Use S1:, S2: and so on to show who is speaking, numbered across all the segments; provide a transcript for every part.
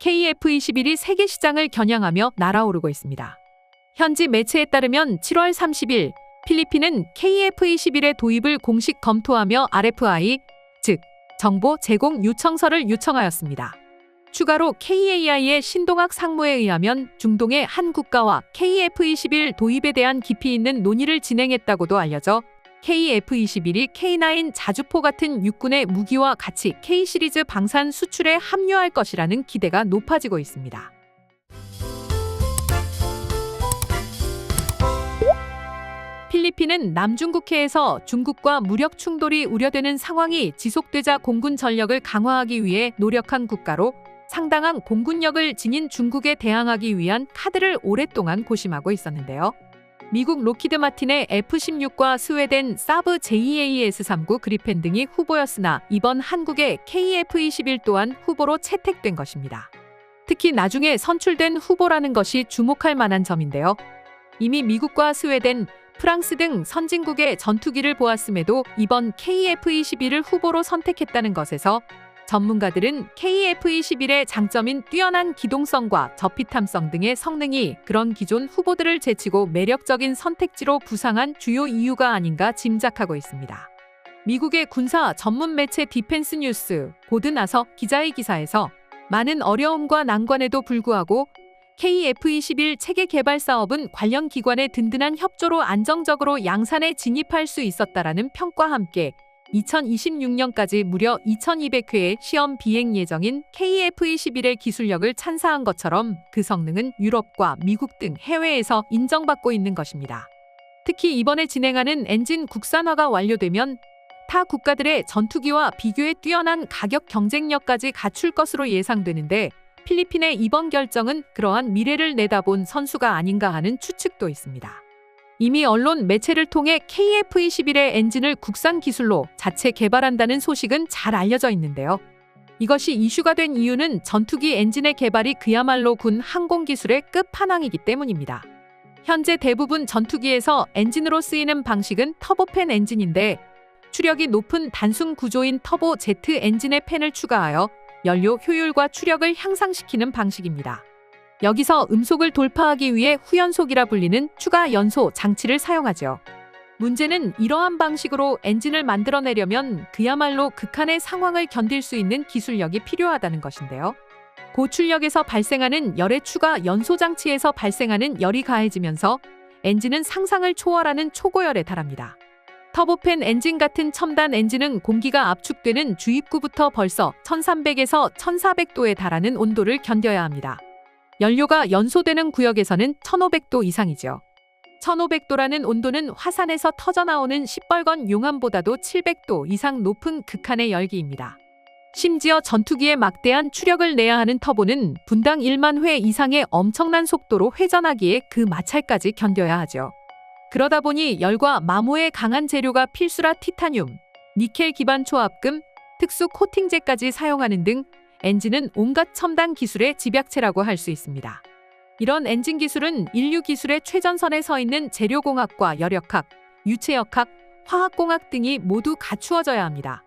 S1: KF21이 세계 시장을 겨냥하며 날아오르고 있습니다. 현지 매체에 따르면 7월 30일 필리핀은 KF21의 도입을 공식 검토하며 RFI, 즉 정보 제공 요청서를 요청하였습니다. 추가로 KAI의 신동학 상무에 의하면 중동의 한 국가와 KF21 도입에 대한 깊이 있는 논의를 진행했다고도 알려져 KF21이 K9 자주포 같은 육군의 무기와 같이 K 시리즈 방산 수출에 합류할 것이라는 기대가 높아지고 있습니다. 필리핀은 남중국해에서 중국과 무력 충돌이 우려되는 상황이 지속되자 공군 전력을 강화하기 위해 노력한 국가로 상당한 공군력을 지닌 중국에 대항하기 위한 카드를 오랫동안 고심하고 있었는데요. 미국 로키드 마틴의 F-16과 스웨덴 사브 JAS-39 그리펜 등이 후보였으나 이번 한국의 KF-21 또한 후보로 채택된 것입니다. 특히 나중에 선출된 후보라는 것이 주목할 만한 점인데요. 이미 미국과 스웨덴, 프랑스 등 선진국의 전투기를 보았음에도 이번 KF-21을 후보로 선택했다는 것에서 전문가들은 KF-21의 장점인 뛰어난 기동성과 저피탐성 등의 성능이 그런 기존 후보들을 제치고 매력적인 선택지로 부상한 주요 이유가 아닌가 짐작하고 있습니다. 미국의 군사 전문 매체 디펜스 뉴스 고든 아서 기자의 기사에서 많은 어려움과 난관에도 불구하고 KF-21 체계 개발 사업은 관련 기관의 든든한 협조로 안정적으로 양산에 진입할 수 있었다라는 평가와 함께 2026년까지 무려 2200회의 시험 비행 예정인 KF-21의 기술력을 찬사한 것처럼 그 성능은 유럽과 미국 등 해외에서 인정받고 있는 것입니다. 특히 이번에 진행하는 엔진 국산화가 완료되면 타 국가들의 전투기와 비교에 뛰어난 가격 경쟁력까지 갖출 것으로 예상되는데 필리핀의 이번 결정은 그러한 미래를 내다본 선수가 아닌가 하는 추측도 있습니다. 이미 언론 매체를 통해 KF-21의 엔진을 국산 기술로 자체 개발한다는 소식은 잘 알려져 있는데요. 이것이 이슈가 된 이유는 전투기 엔진의 개발이 그야말로 군 항공 기술의 끝판왕이기 때문입니다. 현재 대부분 전투기에서 엔진으로 쓰이는 방식은 터보팬 엔진인데 추력이 높은 단순 구조인 터보 제트 엔진의 팬을 추가하여 연료 효율과 추력을 향상시키는 방식입니다. 여기서 음속을 돌파하기 위해 후연속이라 불리는 추가 연소 장치를 사용하죠. 문제는 이러한 방식으로 엔진을 만들어내려면 그야말로 극한의 상황을 견딜 수 있는 기술력이 필요하다는 것인데요. 고출력에서 발생하는 열의 추가 연소 장치에서 발생하는 열이 가해지면서 엔진은 상상을 초월하는 초고열에 달합니다. 터보팬 엔진 같은 첨단 엔진은 공기가 압축되는 주입구부터 벌써 1300에서 1400도에 달하는 온도를 견뎌야 합니다. 연료가 연소되는 구역에서는 1500도 이상이죠. 1500도라는 온도는 화산에서 터져나오는 시뻘건 용암보다도 700도 이상 높은 극한의 열기입니다. 심지어 전투기에 막대한 추력을 내야 하는 터보는 분당 1만 회 이상의 엄청난 속도로 회전하기에 그 마찰까지 견뎌야 하죠. 그러다 보니 열과 마모에 강한 재료가 필수라 티타늄, 니켈 기반 초합금, 특수 코팅제까지 사용하는 등 엔진은 온갖 첨단 기술의 집약체라고 할 수 있습니다. 이런 엔진 기술은 인류 기술의 최전선에 서 있는 재료공학과 열역학, 유체역학, 화학공학 등이 모두 갖추어져야 합니다.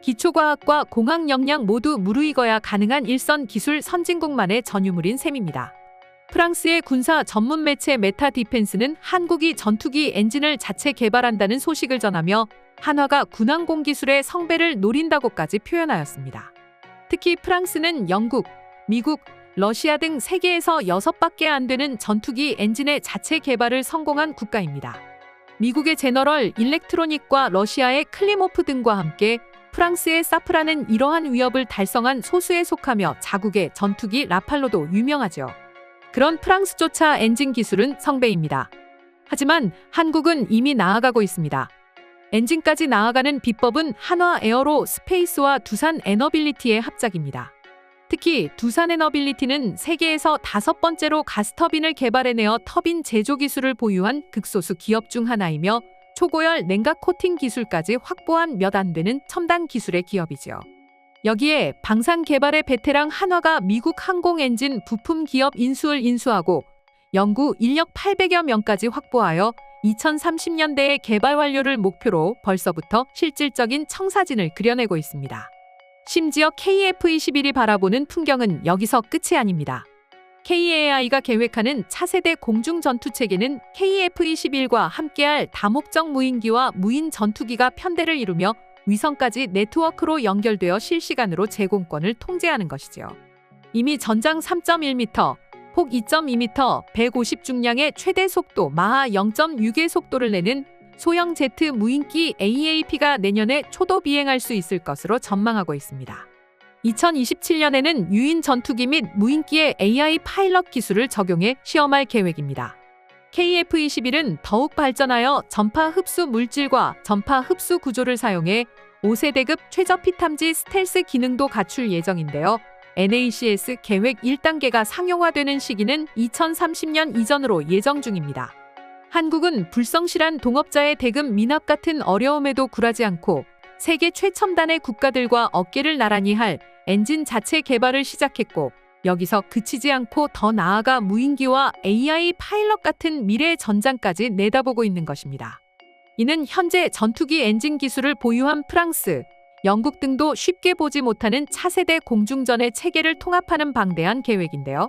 S1: 기초과학과 공학 역량 모두 무르익어야 가능한 일선 기술 선진국만의 전유물인 셈입니다. 프랑스의 군사 전문 매체 메타 디펜스는 한국이 전투기 엔진을 자체 개발한다는 소식을 전하며 한화가 군항공 기술의 성배를 노린다고까지 표현하였습니다. 특히 프랑스는 영국, 미국, 러시아 등 세계에서 6밖에 안 되는 전투기 엔진의 자체 개발을 성공한 국가입니다. 미국의 제너럴 일렉트로닉과 러시아의 클리모프 등과 함께 프랑스의 사프라는 이러한 위협을 달성한 소수에 속하며 자국의 전투기 라팔로도 유명하죠. 그런 프랑스조차 엔진 기술은 성배입니다. 하지만 한국은 이미 나아가고 있습니다. 엔진까지 나아가는 비법은 한화 에어로 스페이스와 두산 에너빌리티의 합작입니다. 특히 두산 에너빌리티는 세계에서 다섯 번째로 가스터빈을 개발해내어 터빈 제조 기술을 보유한 극소수 기업 중 하나이며 초고열 냉각 코팅 기술까지 확보한 몇 안 되는 첨단 기술의 기업이죠. 여기에 방산 개발의 베테랑 한화가 미국 항공 엔진 부품 기업 인수를 인수하고 연구 인력 800여 명까지 확보하여 2030년대의 개발 완료를 목표로 벌써부터 실질적인 청사진을 그려내고 있습니다. 심지어 KF-21이 바라보는 풍경은 여기서 끝이 아닙니다. KAI가 계획하는 차세대 공중 전투 체계는 KF-21과 함께할 다목적 무인기와 무인 전투기가 편대를 이루며 위성까지 네트워크로 연결되어 실시간으로 제공권을 통제하는 것이지요. 이미 전장 3.1m, 폭 2.2m, 150 중량의 최대 속도 마하 0.6의 속도를 내는 소형 제트 무인기 AAP가 내년에 초도 비행할 수 있을 것으로 전망하고 있습니다. 2027년에는 유인 전투기 및 무인기의 AI 파일럿 기술을 적용해 시험할 계획입니다. KF-21은 더욱 발전하여 전파 흡수 물질과 전파 흡수 구조를 사용해 5세대급 최저 피 탐지 스텔스 기능도 갖출 예정인데요. NACS 계획 1단계가 상용화되는 시기는 2030년 이전으로 예정 중입니다. 한국은 불성실한 동업자의 대금 미납 같은 어려움에도 굴하지 않고 세계 최첨단의 국가들과 어깨를 나란히 할 엔진 자체 개발을 시작했고 여기서 그치지 않고 더 나아가 무인기와 AI 파일럿 같은 미래의 전장까지 내다보고 있는 것입니다. 이는 현재 전투기 엔진 기술을 보유한 프랑스, 영국 등도 쉽게 보지 못하는 차세대 공중전의 체계를 통합하는 방대한 계획인데요.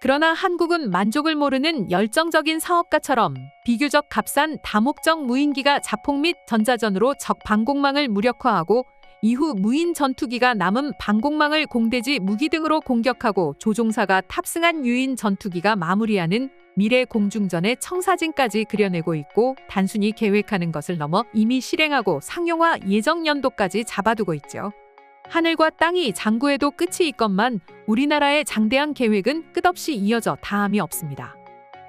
S1: 그러나 한국은 만족을 모르는 열정적인 사업가처럼 비교적 값싼 다목적 무인기가 자폭 및 전자전으로 적 방공망을 무력화하고 이후 무인 전투기가 남은 방공망을 공대지 무기 등으로 공격하고 조종사가 탑승한 유인 전투기가 마무리하는 미래 공중전의 청사진까지 그려내고 있고 단순히 계획하는 것을 넘어 이미 실행하고 상용화 예정 연도까지 잡아두고 있죠. 하늘과 땅이 장구해도 끝이 있건만 우리나라의 장대한 계획은 끝없이 이어져 다함이 없습니다.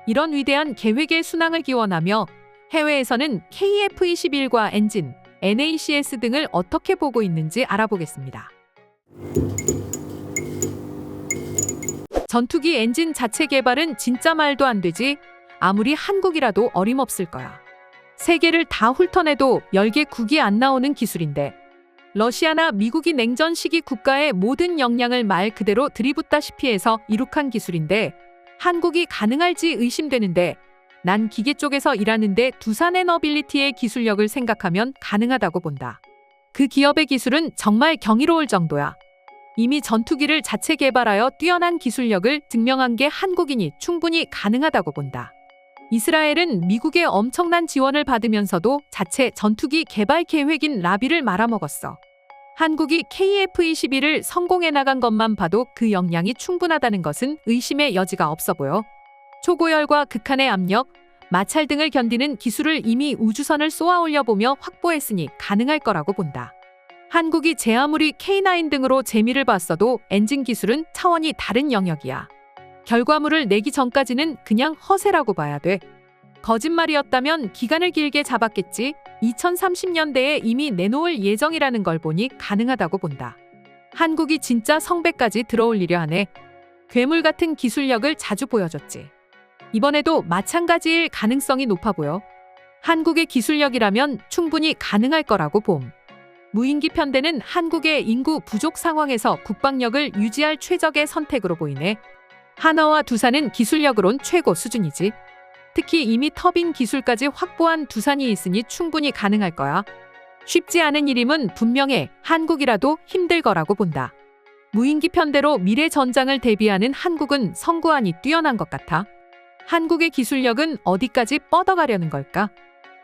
S1: 이런 위대한 계획의 순항을 기원하며 해외에서는 KF-21과 엔진, NACS 등을 어떻게 보고 있는지 알아보겠습니다. 전투기 엔진 자체 개발은 진짜 말도 안 되지. 아무리 한국이라도 어림없을 거야. 세계를 다 훑어내도 열개 국이 안 나오는 기술인데 러시아나 미국이 냉전 시기 국가의 모든 역량을 말 그대로 들이붓다시피 해서 이룩한 기술인데 한국이 가능할지 의심되는데 난 기계 쪽에서 일하는데 두산 에너빌리티의 기술력을 생각하면 가능하다고 본다. 그 기업의 기술은 정말 경이로울 정도야. 이미 전투기를 자체 개발하여 뛰어난 기술력을 증명한 게 한국인이 충분히 가능하다고 본다. 이스라엘은 미국의 엄청난 지원을 받으면서도 자체 전투기 개발 계획인 라비를 말아먹었어. 한국이 KF-21을 성공해 나간 것만 봐도 그 역량이 충분하다는 것은 의심의 여지가 없어 보여. 초고열과 극한의 압력, 마찰 등을 견디는 기술을 이미 우주선을 쏘아 올려보며 확보했으니 가능할 거라고 본다. 한국이 제 아무리 K9 등으로 재미를 봤어도 엔진 기술은 차원이 다른 영역이야. 결과물을 내기 전까지는 그냥 허세라고 봐야 돼. 거짓말이었다면 기간을 길게 잡았겠지 2030년대에 이미 내놓을 예정이라는 걸 보니 가능하다고 본다. 한국이 진짜 성배까지 들어올리려 하네. 괴물 같은 기술력을 자주 보여줬지. 이번에도 마찬가지일 가능성이 높아 보여. 한국의 기술력이라면 충분히 가능할 거라고 봄. 무인기 편대는 한국의 인구 부족 상황에서 국방력을 유지할 최적의 선택으로 보이네. 하나와 두산은 기술력으론 최고 수준이지. 특히 이미 터빈 기술까지 확보한 두산이 있으니 충분히 가능할 거야. 쉽지 않은 일임은 분명해 한국이라도 힘들 거라고 본다. 무인기 편대로 미래 전장을 대비하는 한국은 선구안이 뛰어난 것 같아. 한국의 기술력은 어디까지 뻗어가려는 걸까?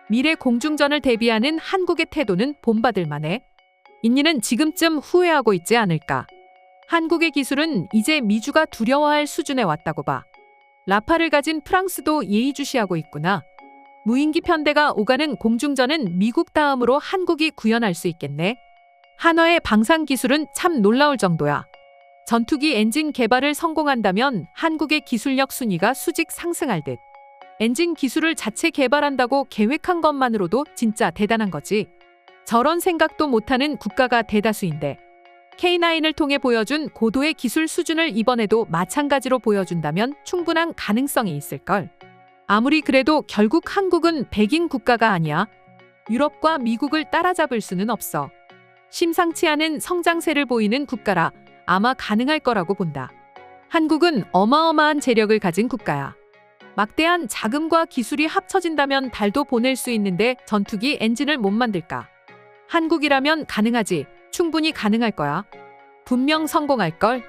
S1: 미래 공중전을 대비하는 한국의 태도는 본받을 만해. 인니는 지금쯤 후회하고 있지 않을까? 한국의 기술은 이제 미주가 두려워할 수준에 왔다고 봐. 라파를 가진 프랑스도 예의주시하고 있구나. 무인기 편대가 오가는 공중전은 미국 다음으로 한국이 구현할 수 있겠네. 한화의 방산 기술은 참 놀라울 정도야. 전투기 엔진 개발을 성공한다면 한국의 기술력 순위가 수직 상승할 듯. 엔진 기술을 자체 개발한다고 계획한 것만으로도 진짜 대단한 거지. 저런 생각도 못하는 국가가 대다수인데 K9을 통해 보여준 고도의 기술 수준을 이번에도 마찬가지로 보여준다면 충분한 가능성이 있을걸. 아무리 그래도 결국 한국은 백인 국가가 아니야. 유럽과 미국을 따라잡을 수는 없어. 심상치 않은 성장세를 보이는 국가라 아마 가능할 거라고 본다. 한국은 어마어마한 재력을 가진 국가야. 막대한 자금과 기술이 합쳐진다면 달도 보낼 수 있는데 전투기 엔진을 못 만들까? 한국이라면 가능하지. 충분히 가능할 거야. 분명 성공할 걸.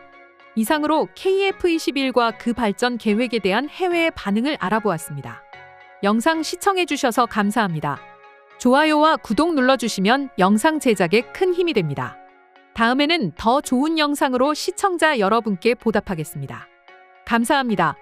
S1: 이상으로 KF21과 그 발전 계획에 대한 해외의 반응을 알아보았습니다. 영상 시청해 주셔서 감사합니다. 좋아요와 구독 눌러주시면 영상 제작에 큰 힘이 됩니다. 다음에는 더 좋은 영상으로 시청자 여러분께 보답하겠습니다. 감사합니다.